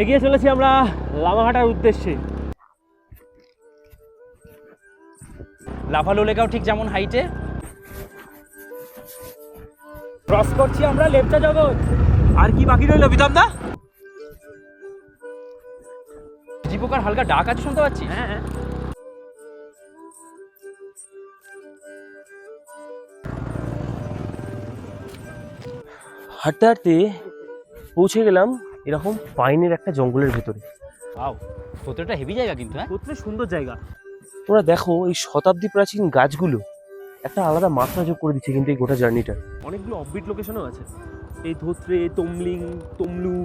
এগিয়ে চলেছি আমরা লামাহাটার উদ্দেশ্যে। লাফালো লেখাও ঠিক যেমন হাইটে ক্রস করছি আমরা লেপটা জগৎ। আর কি বাকি রইল বিতাম দা? জীবকার হালকা ডাক আছে শুনতে পাচ্ছি হ্যাঁ। হাঁটতে হাঁটতে পৌঁছে গেলাম এরকম পাইনের একটা জঙ্গলের ভেতরে। আও ভেতরটা হেভি জায়গা কিন্তু হ্যাঁ? কত সুন্দর জায়গা। তোমরা দেখো এই শতাব্দী প্রাচীন গাছগুলো একটা আলাদা মাত্রা যোগ করে দিচ্ছে কিন্তু এই গোটা জার্নিটা। অনেকগুলো অফবিট লোকেশনও আছে। এই ধোত্রে তমলিং তমলু।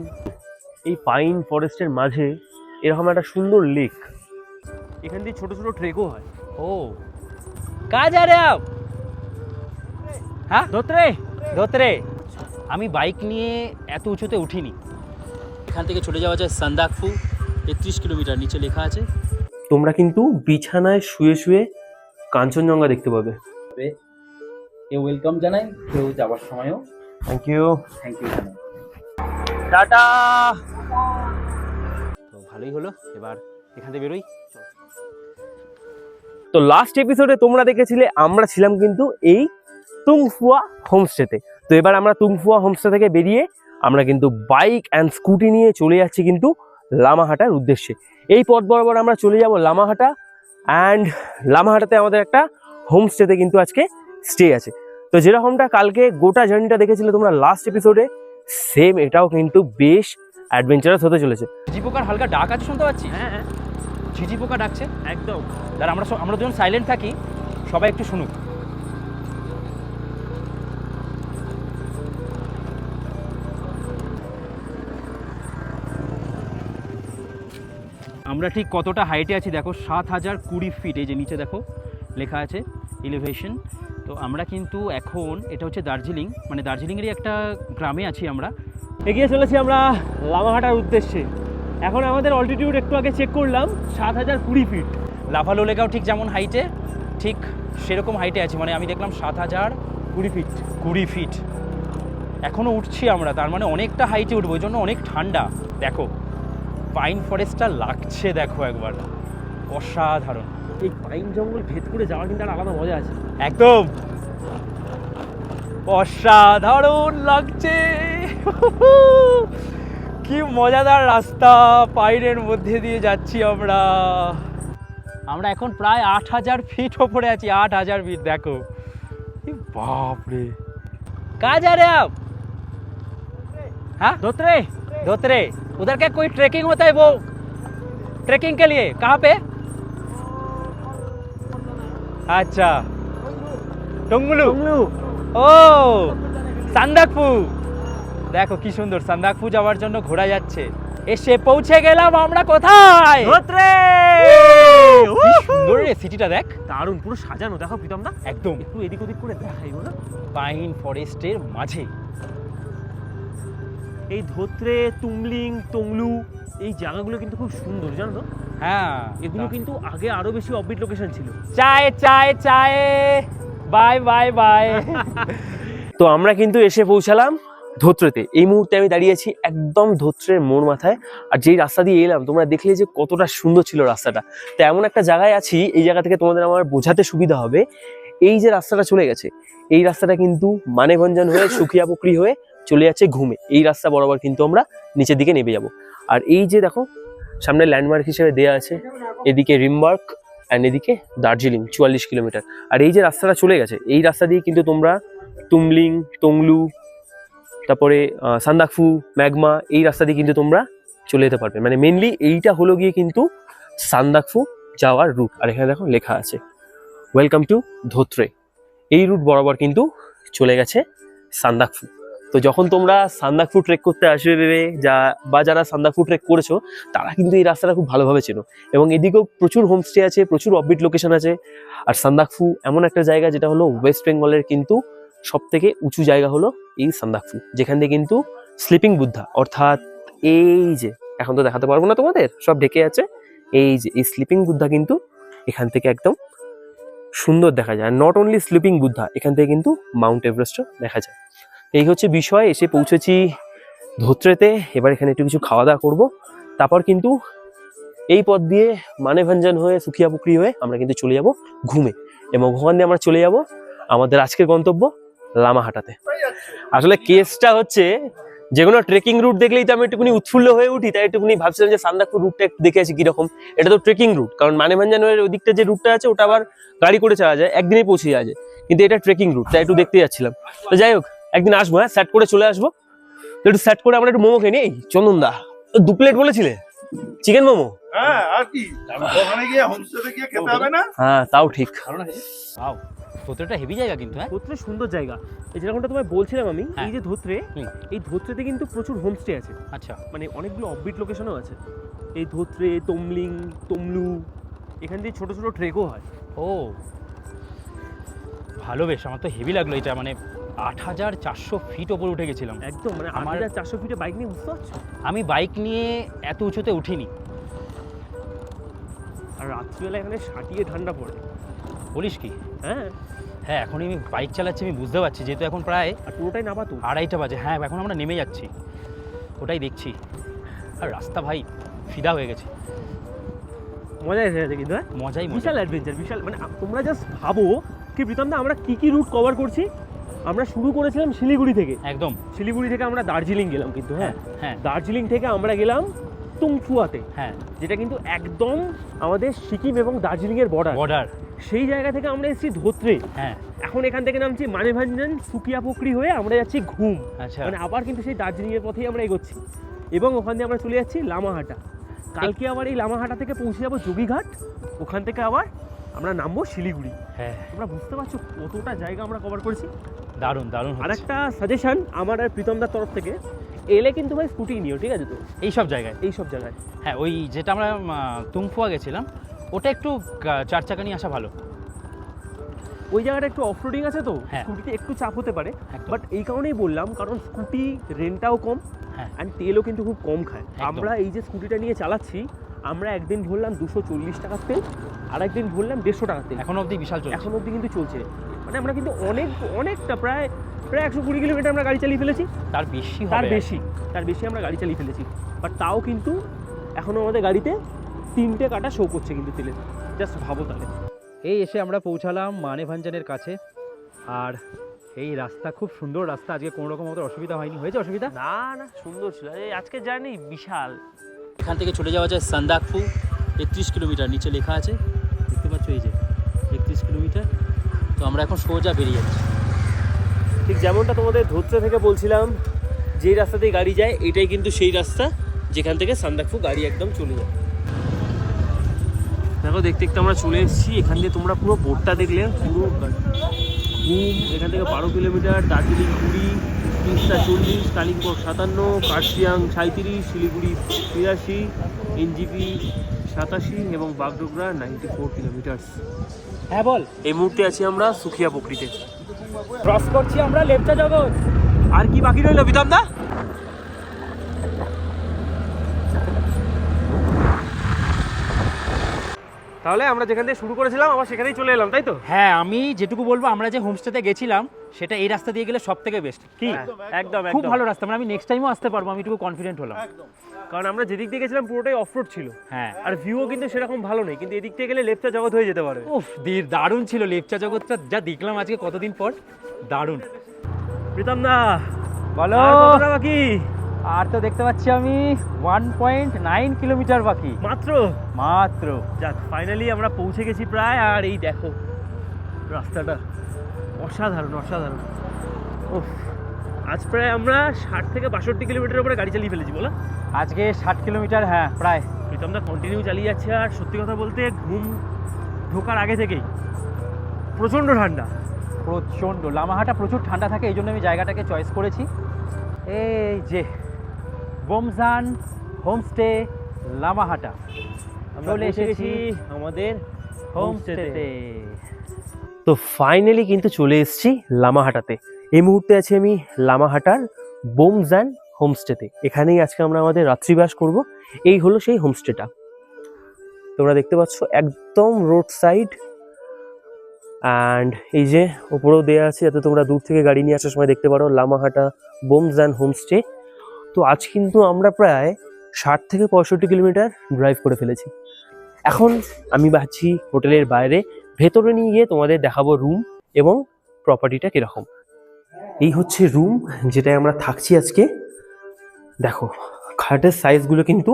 এই পাইন ফরেস্টের মাঝে এরকম একটা সুন্দর লেক এখান দিয়ে ছোট ছোট ট্রেকও হয়। ও। কাজ আরে আপ হ্যাঁ? ধোত্রে ধোত্রে। আমি বাইক নিয়ে এত উঁচুতে উঠিনি। এখান থেকে চলে যাওয়া যায় সান্দাকফু তেত্রিশ কিলোমিটার নিচে লেখা আছে। তোমরা কিন্তু বিছানায় শুয়ে শুয়ে কাঞ্চনজঙ্ঘা দেখতে পাবে। এ ওয়েলকাম জানাই কেউ যাওয়ার সময়ও। Thank you thank you tata! তো ভালোই হলো এবার এখান থেকে বেরোই। তো লাস্ট এপিসোডে তোমরা দেখেছিলে আমরা ছিলাম কিন্তু এই তুংফুয়া হোমস্টেতে তো। এবার আমরা তুংফুয়া হোমস্টে থেকে বেরিয়ে আমরা কিন্তু বাইক অ্যান্ড স্কুটি নিয়ে চলে যাচ্ছি কিন্তু লামাহাটার উদ্দেশ্যে। এই পথ বরাবর আমরা চলে যাব লামাহাটা অ্যান্ড লামাহাটাতে আমাদের একটা হোমস্টেতে কিন্তু আজকে স্টে আছে। তো যেরকমটা কালকে গোটা জার্নিটা দেখেছিলে তোমরা লাস্ট এপিসোডে সেম এটাও কিন্তু বেশ অ্যাডভেঞ্চারাস হতে চলেছে। পোকার হালকা ডাক আছে শুনতে পাচ্ছি? হ্যাঁ ঝিঝি পোকা ডাকছে? একদম। আর আমরা আমরা যখন সাইলেন্ট থাকি সবাই একটু শুনুক। আমরা ঠিক কতটা হাইটে আছি? দেখো, সাত হাজার কুড়ি ফিট এই যে নিচে দেখো, লেখা আছে এলিভেশন তো আমরা কিন্তু এখন, এটা হচ্ছে দার্জিলিং মানে দার্জিলিংয়েরই একটা গ্রামে আছি আমরা। এগিয়ে চলেছি আমরা লামাহাটার উদ্দেশ্যে। এখন আমাদের অল্টিটিউড একটু আগে চেক করলাম, সাত হাজার কুড়ি ফিট লাফালো লেখাও ঠিক যেমন হাইটে ঠিক সেরকম হাইটে আছি। মানে আমি দেখলাম সাত হাজার কুড়ি ফিট কুড়ি ফিট এখনও উঠছি আমরা, তার মানে অনেকটা হাইটে উঠবো ওই জন্য অনেক ঠান্ডা। দেখো পাইন ফরেস্টটা লাগছে দেখো একবার। অসাধারণ। এই পাইন জঙ্গল ভেদ করে যাওয়া কিন্তু আলাদা মজা আছে। একদম। অসাধারণ লাগছে। কি মজাদার রাস্তা পাইনের মধ্যে দিয়ে যাচ্ছি আমরা। আমরা এখন প্রায় আট হাজার ফিট ওপরে আছি আট হাজার ফিট দেখো। বাপরে। কাজ আরে হ্যাঁ? ধোত্রে ধোত্রে उधर क्या कोई ट्रेकिंग होता है वो ट्रेकिंग के लिए कहाँ पे अच्छा টঙ্গুলু টংলু ও সান্দাকফু দেখো কি সুন্দর সান্দাকফু যাওয়ার জন্য ঘোরা যাচ্ছে এসে পৌঁছে গেলাম আমরা কোথায় ধোত্রে কি সুন্দর রে সিটিটা দেখ দারুণ পুরো সাজানো দেখো প্রীতম দা একদম একটু এদিক ওদিক করে দেখাই না পাইন ফরেস্টের মাঝে এই ধোত্রে তুমলিং তংলু এই জায়গাগুলো কিন্তু খুব সুন্দর জানো তো? হ্যাঁ এগুলো কিন্তু আগে আরও বেশি অফবিট লোকেশন ছিল। চায় চায় চায়। Bye bye bye. তো আমরা কিন্তু এসে পৌঁছালাম ধোত্রেতে। এই মুহূর্তে আমি দাঁড়িয়ে আছি একদম ধোত্রের মোড় মাথায়। আর যেই রাস্তা দিয়ে এলাম তোমরা দেখলে যে কতটা সুন্দর ছিল রাস্তাটা। তো এমন একটা জায়গায় আছি এই জায়গা থেকে তোমাদের আমার বোঝাতে সুবিধা হবে। এই যে রাস্তাটা চলে গেছে এই রাস্তাটা কিন্তু মানেভঞ্জন হয়ে সুখিয়া পুকুরি হয়ে চলে যাচ্ছে ঘুমে। এই রাস্তা বরাবর কিন্তু আমরা নিচের দিকে নেমে যাব। আর এই যে দেখো, সামনে ল্যান্ডমার্ক হিসেবে দেয়া আছে। এদিকে রিমবার্ক অ্যান্ড এদিকে দার্জিলিং, চুয়াল্লিশ কিলোমিটার। আর এই যে রাস্তাটা চলে গেছে, এই রাস্তা দিয়ে কিন্তু তোমরা তুমলিং, তংলু, তারপরে সান্দাকফু, ম্যাগমা, এই রাস্তা দিয়ে কিন্তু তোমরা চলে যেতে পারবে। মানে মেনলি এইটা হলো গিয়ে কিন্তু সান্দাকফু যাওয়ার রুট আর এখানে দেখো লেখা আছে ওয়েলকাম টু ধোত্রে। এই রুট বরাবর কিন্তু চলে গেছে সান্দাকফু। তো যখন তোমরা সান্দাকফু ট্রেক করতে আসবে যা বা যারা সান্দাকফু ট্রেক করেছ, তারা কিন্তু এই রাস্তাটা খুব ভালোভাবে চেনো। এবং এদিকেও প্রচুর হোমস্টে আছে, প্রচুর অফবিট লোকেশন আছে। আর সান্দাকফু এমন একটা জায়গা যেটা হলো ওয়েস্ট বেঙ্গলের কিন্তু সব থেকে উঁচু জায়গা হলো এই সান্দাকফু যেখান থেকে কিন্তু স্লিপিং বুদ্ধা অর্থাৎ এই যে, এখন তো দেখাতে পারব না তোমাদের, সব ঢেকে আছে। এই যে, এই স্লিপিং বুদ্ধা কিন্তু এখান থেকে একদম সুন্দর দেখা যায়। নট অনলি স্লিপিং বুদ্ধা এখান থেকে কিন্তু মাউন্ট এভারেস্টও দেখা যায়। এই হচ্ছে বিষয়, এসে পৌঁছেছি ধোত্রেতে। এবার এখানে একটু কিছু খাওয়া দাওয়া করব। তারপর কিন্তু এই পথ দিয়ে মানেভঞ্জন হয়ে, সুখিয়া পুকুরি হয়ে আমরা কিন্তু চলে যাব ঘুমে। এবং ওখান দিয়ে আমরা চলে যাব আমাদের আজকের গন্তব্য লামাহাটাতে। আসলে কেসটা হচ্ছে, যে কোনো ট্রেকিং রুট দেখলেই তো আমি একটুখানি উৎফুল্ল হয়ে উঠি, তাই একটুখানি ভাবছিলাম যে সান্দাকপুর রুটটা দেখে আছি কীরকম। এটা তো ট্রেকিং রুট কারণ মানেভঞ্জন হয়ে ওই দিকটা যে রুটটা আছে, ওটা আবার গাড়ি করে যাওয়া যায়, একদিনেই পৌঁছে যাওয়া যায়। কিন্তু এটা ট্রেকিং রুট তাই একটু দেখতে যাচ্ছিলাম। তো যাই হোক একদিন আসব হ্যাঁ? স্যাট করে চলে আসব। একটু স্যাট করে আমরা একটু মোমো খেয়ে নিই। এই চন্দন দা দু প্লেট বলেছিলে? চিকেন মোমো? হ্যাঁ আর কি? ওখানে গিয়ে হোমস্টেতে গিয়ে খেতে হবে না? হ্যাঁ তাও ঠিক। ধোত্রেটা হেভি জায়গা কিন্তু হ্যাঁ? ধোত্রে সুন্দর জায়গা। এই যেরকমটা তোমায় বলছিলাম আমি হ্যাঁ। এই যে ধোত্রে হুম। এই ধোত্রেতে কিন্তু প্রচুর হোমস্টে আছে। আচ্ছা। মানে অনেকগুলো অফবিট লোকেশনও আছে। এই ধোত্রে তমলিং তমলু এখান দিয়ে ছোট ছোট ট্রেকও হয়। ও ভালো বেশ আমার তো হেভি লাগল এটা মানে আট হাজার চারশো ফিট ওপরে উঠে গেছিলাম। একদম মানে আমার- আমার চারশো ফিটে বাইক নিয়ে বুঝতে পারছ? আমি বাইক নিয়ে এত উঁচুতে উঠিনি। আর রাত্রিবেলা এখানে সাটিয়ে ঠান্ডা পড়ে। বলিস কি? হ্যাঁ। হ্যাঁ এখন আমি বাইক চালাচ্ছি আমি বুঝতে পারছি যেহেতু এখন প্রায় আর পুরোটাই নামা তো। আড়াইটা বাজে। হ্যাঁ এখন আমরা নেমে যাচ্ছি। ওটাই দেখছি। আর রাস্তা ভাই ফিদা হয়ে গেছে। মজা এসে গেছে কিন্তু হ্যাঁ? মজাই মজা বিশাল অ্যাডভেঞ্চার বিশাল মানে তোমরা জাস্ট ভাবো কি প্রীতম দা আমরা কী কী রুট কভার করছি? আমরা শুরু করেছিলাম শিলিগুড়ি থেকে। একদম। শিলিগুড়ি থেকে আমরা দার্জিলিং গেলাম কিন্তু হ্যাঁ? হ্যাঁ দার্জিলিং থেকে আমরা গেলাম তুংফুয়াতে হ্যাঁ। যেটা কিন্তু একদম আমাদের সিকিম এবং দার্জিলিং এর বর্ডার বর্ডার সেই জায়গা থেকে আমরা এসেছি ধোত্রে। হ্যাঁ। এখন এখান থেকে নামছি মানেভাঞ্জন সুকিয়া পুকুরি হয়ে আমরা যাচ্ছি ঘুম। আচ্ছা। মানে আবার কিন্তু সেই দার্জিলিং এর পথেই আমরা এগোচ্ছি। এবং ওখান দিয়ে আমরা চলে যাচ্ছি লামাহাটা। কালকে আবার এই লামাহাটা থেকে পৌঁছে যাব যোগীঘাট ওখান থেকে আবার আমরা নামবো শিলিগুড়ি। হ্যাঁ। তোমরা বুঝতে পারছ কতটা জায়গা আমরা কভার করেছি? দারুণ দারুণ আর একটা সাজেশন আমার আর প্রীতমদার তরফ থেকে এলে কিন্তু ভাই স্কুটি নিও ঠিক আছে তো? এই সব জায়গায়? এই সব জায়গায়। হ্যাঁ ওই যেটা আমরা তুংফুয়া গেছিলাম ওটা একটু চার চাকা নিয়ে আসা ভালো। ওই জায়গাটা একটু অফরোডিং আছে তো? হ্যাঁ। স্কুটিতে একটু চাপ হতে পারে বাট এই কারণেই বললাম কারণ স্কুটি রেন্টটাও কম হ্যাঁ। অ্যান্ড তেলও কিন্তু খুব কম খায়। আমরা এই যে স্কুটিটা নিয়ে চালাচ্ছি আমরা একদিন ভরলাম দুশো চল্লিশ টাকার তেল আর একদিন ভরলাম দেড়শো টাকার তেল। এখন অবধি বিশাল চলছে। এখন অবধি কিন্তু চলছে। মানে আমরা কিন্তু অনেক অনেকটা প্রায় প্রায় একশো কুড়ি কিলোমিটার আমরা গাড়ি চালিয়ে ফেলেছি। তার বেশি তার বেশি তার বেশি আমরা গাড়ি চালিয়ে ফেলেছি। বাট তাও কিন্তু এখনও আমাদের গাড়িতে তিনটে কাটা শো করছে কিন্তু তেলে। জাস্ট ভাবো তাহলে। এই এসে আমরা পৌঁছালাম মানেভাঞ্জনের কাছে। আর এই রাস্তা খুব সুন্দর রাস্তা। আজকে কোনো রকম আমাদের অসুবিধা হয়নি। হয়েছে অসুবিধা? না না সুন্দর ছিল। এই আজকে জার্নি বিশাল। এখান থেকে চলে যাওয়া যায় সান্দাকফু। একত্রিশ কিলোমিটার নিচে লেখা আছে। দেখতে পাচ্ছ এই যে একত্রিশ কিলোমিটার। তো আমরা এখন সোজা বেরিয়ে যাচ্ছি। ঠিক যেমনটা তোমাদের ধরতে থেকে বলছিলাম যেই রাস্তা দিয়ে গাড়ি যায় এটাই কিন্তু সেই রাস্তা যেখান থেকে সান্দাকফু গাড়ি একদম চলে যায়। দেখো দেখতে দেখতে আমরা চলে এসেছি। এখান দিয়ে তোমরা পুরো বোর্ডটা দেখলে পুরো ঘুম। এখান থেকে বারো কিলোমিটার দার্জিলিং কুড়ি তিনটা চল্লিশ কালিম্পং সাতান্ন কার্শিয়াং সাঁত্রিশ শিলিগুড়ি তিরাশি এনজিপি সাতাশি এবং বাগডোগরা নাইনটি ফোর কিলোমিটার হ্যাঁ বল। এই মুহূর্তে আছি আমরা সুখিয়া পুকুরিতে। ক্রস করছি আমরা লেপচা জগৎ। আর কি বাকি রইল বিধান দা? তাহলে আমরা যেখান থেকে শুরু করেছিলাম আবার সেখানেই চলে এলাম তাই তো? হ্যাঁ আমি যেটুকু বলব আমরা যে হোমস্টেতে গেছিলাম সেটা এই রাস্তা দিয়ে গেলে সব থেকে বেস্ট কি? একদম খুব ভালো রাস্তা মানে আমি নেক্সট টাইমও আসতে পারব আমি একটু কনফিডেন্ট হলাম। কারণ আমরা যেদিক দিয়ে গেছিলাম পুরোটাই অফরোড ছিল। হ্যাঁ। আর ভিউও কিন্তু সেরকম ভালো নেই কিন্তু এদিক থেকে গেলে লেপচা জগৎ হয়ে যেতে পারে। উফ দীর দারুণ ছিল লেপচা জগৎটা যা দেখলাম আজকে কতদিন পর দারুণ। প্রীতম দা বলো। বাকি? আর তো দেখতে পাচ্ছি আমি ওয়ান পয়েন্ট নাইন কিলোমিটার বাকি। মাত্র? মাত্র। যাক ফাইনালি আমরা পৌঁছে গেছি প্রায় আর এই দেখো রাস্তাটা। অসাধারণ অসাধারণ। ও আজ প্রায় আমরা ষাট থেকে বাষট্টি কিলোমিটার উপরে গাড়ি চালিয়ে ফেলেছি বলো। আজকে ষাট কিলোমিটার হ্যাঁ প্রায়। প্রীতম দা কন্টিনিউ চালিয়ে যাচ্ছে আর সত্যি কথা বলতে ঘুম ঢোকার আগে থেকেই প্রচণ্ড ঠান্ডা। প্রচণ্ড লামাহাটা প্রচুর ঠান্ডা থাকে এই জন্য আমি জায়গাটাকে চয়েস করেছি। এই যে বোমজান হোমস্টে লামাহাটা। আমরা চলে এসেছি গেছি আমাদের হোমস্টেতে। হোমস্টেতে। তো ফাইনালি কিন্তু চলে এসেছি লামাহাটাতে। এই মুহূর্তে আছি আমি লামাহাটার বোমজান হোমস্টেতে। এখানেই আজকে আমরা আমাদের রাত্রিবাস করব। এই হলো সেই হোমস্টেটা। তোমরা দেখতে পাচ্ছ একদম রোড সাইড অ্যান্ড এই যে ওপরেও দেওয়া আছে যাতে তোমরা দূর থেকে গাড়ি নিয়ে আসার সময় দেখতে পারো লামাহাটা বোমজান হোমস্টে। তো আজ কিন্তু আমরা প্রায় ষাট থেকে পঁয়ষট্টি কিলোমিটার ড্রাইভ করে ফেলেছি। এখন আমি ভাবছি হোটেলের বাইরে ভেতরে নিয়ে গিয়ে তোমাদের দেখাবো রুম এবং প্রপার্টিটা কীরকম। এই হচ্ছে রুম যেটায় আমরা থাকছি আজকে। দেখো, খাটের সাইজগুলো কিন্তু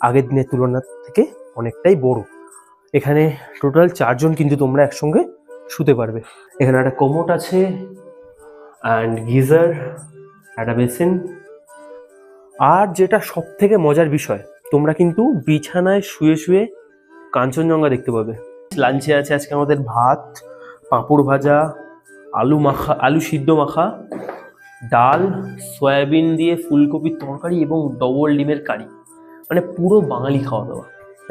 আগের দিনের তুলনা থেকে অনেকটাই বড়। এখানে টোটাল চারজন কিন্তু তোমরা একসঙ্গে শুতে পারবে। এখানে একটা কোমোট আছে অ্যান্ড গিজার একটা বেসিন আর যেটা সব থেকে মজার বিষয়, তোমরা কিন্তু বিছানায় শুয়ে শুয়ে কাঞ্চনজঙ্ঘা দেখতে পাবে। লাঞ্চে আছে আজকে আমাদের ভাত, পাঁপড় ভাজা, আলু মাখা, আলু সিদ্ধ মাখা, ডাল, সয়াবিন দিয়ে ফুলকপির তরকারি এবং ডবল ডিমের কারি। মানে পুরো বাঙালি খাওয়া দাওয়া।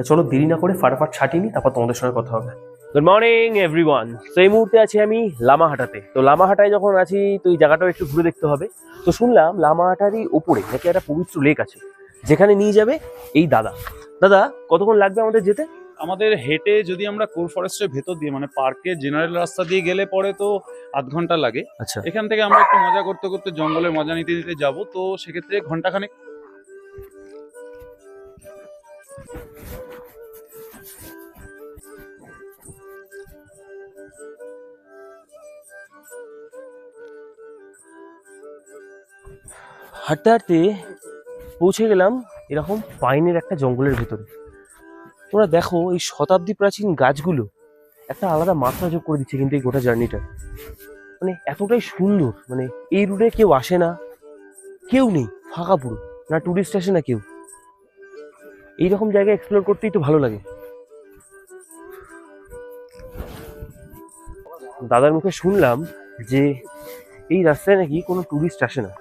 চলো দেরি না করে ফাটাফাট ছাটিয়ে নিই, তারপর তোমাদের সঙ্গে কথা হবে। গুড মর্নিং এভরিওয়ান তো এই মুহূর্তে আছি আমি লামাহাটাতে। তো লামাহাটায় যখন আছি তো এই জায়গাটাও একটু ঘুরে দেখতে হবে। তো শুনলাম লামাহাটারই উপরে নাকি একটা পবিত্র লেক আছে যেখানে নিয়ে যাবে এই দাদা। দাদা কতক্ষণ লাগবে আমাদের যেতে? আমাদের হেঁটে যদি আমরা কোর ফরেস্টের ভেতর দিয়ে মানে পার্কের জেনারেল রাস্তা দিয়ে গেলে পরে তো আধ ঘণ্টা লাগে। আচ্ছা। এখান থেকে আমরা একটু মজা করতে করতে জঙ্গলের মজা নিতে নিতে যাব। তো সেক্ষেত্রে ঘন্টাখানেক হাঁটতে হাঁটতে পৌঁছে গেলাম এরকম পাইনের একটা জঙ্গলের ভেতরে। তোমরা দেখো এই শতাব্দী প্রাচীন গাছগুলো একটা আলাদা মাত্রা যোগ করে দিচ্ছে কিন্তু এই গোটা জার্নিটা। মানে এতটাই সুন্দর মানে এই রুটে কেউ আসে না, কেউ নেই, ফাঁকা পুরো, না টুরিস্ট আসে না কেউ। এইরকম জায়গা এক্সপ্লোর করতেই তো ভালো লাগে। দাদার মুখে শুনলাম যে এই রাস্তায় নাকি কোনো টুরিস্ট আসে না।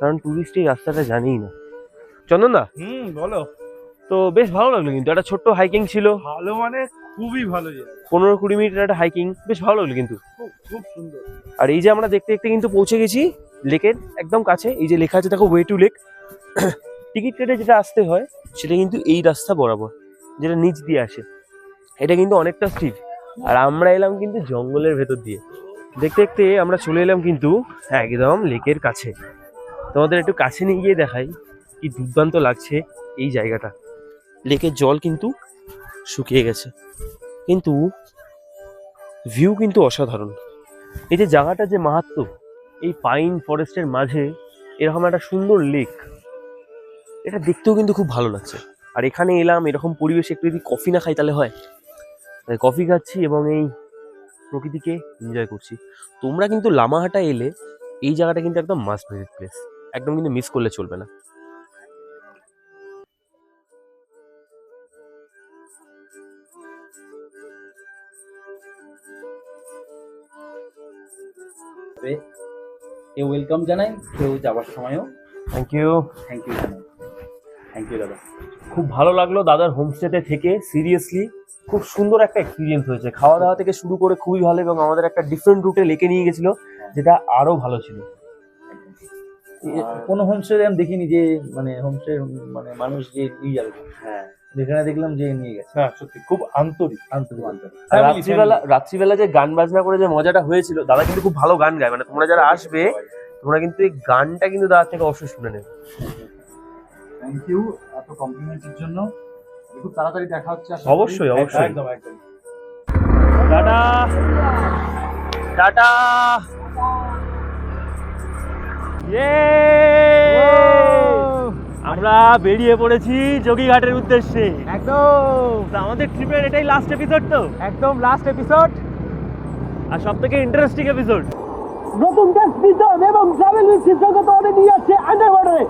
কারণ টুরিস্ট এই রাস্তাটা জানেই না। চন্দন দা? হুম বলো। তো বেশ ভালো লাগল কিন্তু একটা ছোট্ট হাইকিং ছিল। ভালো মানে খুবই ভালো পনেরো কুড়ি মিনিটের একটা হাইকিং বেশ ভালো লাগল কিন্তু। খুব খুব সুন্দর। আর এই যে আমরা দেখতে দেখতে কিন্তু পৌঁছে গেছি লেকের একদম কাছে এই যে লেখা আছে দেখো ওয়ে টু লেক টিকিট কেটে যেটা আসতে হয় সেটা কিন্তু এই রাস্তা বরাবর যেটা নিচ দিয়ে আসে। এটা কিন্তু অনেকটা স্ট্রিট আর আমরা এলাম কিন্তু জঙ্গলের ভেতর দিয়ে। দেখতে দেখতে আমরা চলে এলাম কিন্তু একদম লেকের কাছে। তোমাদের একটু কাছে নিয়ে গিয়ে দেখাই কি দুর্দান্ত লাগছে এই জায়গাটা। লেকের জল কিন্তু শুকিয়ে গেছে। কিন্তু ভিউ কিন্তু অসাধারণ। এই যে জায়গাটা যে মাহাত্ম, এই পাইন ফরেস্টের মাঝে এরকম একটা সুন্দর লেক এটা দেখতেও কিন্তু খুব ভালো লাগছে। আর এখানে এলাম, এরকম পরিবেশে একটু যদি কফি না খাই তাহলে হয়। কফি খাচ্ছি এবং এই প্রকৃতিকে এনজয় করছি। তোমরা কিন্তু লামাহাটা এলে এই জায়গাটা কিন্তু একদম মাস্ট ভিজিট প্লেস একদম কিন্তু মিস করলে চলবে না। এ ওয়েলকাম জানাই কেউ যাওয়ার সময়ও। থ্যাংক ইউ থ্যাংক ইউ জানাই। থ্যাংক ইউ দাদা। খুব ভালো লাগল দাদার হোমস্টেতে থেকে সিরিয়াসলি খুব সুন্দর একটা এক্সপিরিয়েন্স হয়েছে। খাওয়া দাওয়া থেকে শুরু করে খুবই ভালো এবং আমাদের একটা ডিফারেন্ট রুটে লেকে নিয়ে গেছিল যেটা আরও ভালো ছিল। কোনো হোমস্টে আমি দেখিনি যে মানে হোমস্টে মানে মানুষ যে নিয়ে যাবে হ্যাঁ। যেখানে দেখলাম যে নিয়ে গেছে। হ্যাঁ সত্যি খুব আন্তরিক। আন্তরিক আন্তরিক। আর রাত্রিবেলা রাত্রিবেলা যে গান বাজনা করে যে মজাটা হয়েছিল দাদা কিন্তু খুব ভালো গান গায়। মানে তোমরা যারা আসবে তোমরা কিন্তু এই গানটা কিন্তু দাদা থেকে অবশ্যই শুনে নেবে। থ্যাংক ইউ এত কমপ্লিমেন্টের জন্য। খুব তাড়াতাড়ি দেখা হচ্ছে অবশ্যই অবশ্যই। একদম একদম। টাটা! টাটা! আমরা বেরিয়ে পড়েছি যোগীঘাটের উদ্দেশ্যে। একদম। আমাদের ট্রিপের এটাই লাস্ট এপিসোড তো? একদম লাস্ট এপিসোড আর সব থেকে ইন্টারেস্টিং এপিসোড নতুন ডেস্টিনেশন এবং ট্রাভেল উইথ শিবসঙ্গে অনেক নিয়ে আসছে আন্ডারওয়াটারে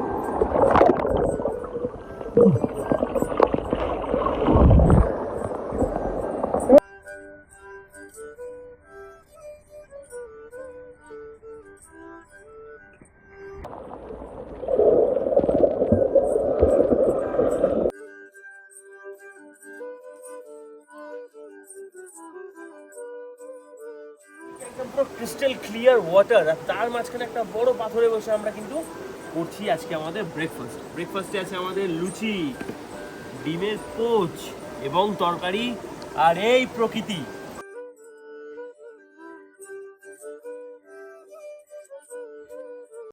একদম ক্রিস্টাল ক্লিয়ার ওয়াটার আর তার মাঝখানে একটা বড় পাথরে বসে আমরা কিন্তু করছি আজকে আমাদের ব্রেকফাস্ট ব্রেকফাস্টে আছে আমাদের লুচি, ডিমের পোচ এবং তরকারি আর এই প্রকৃতি।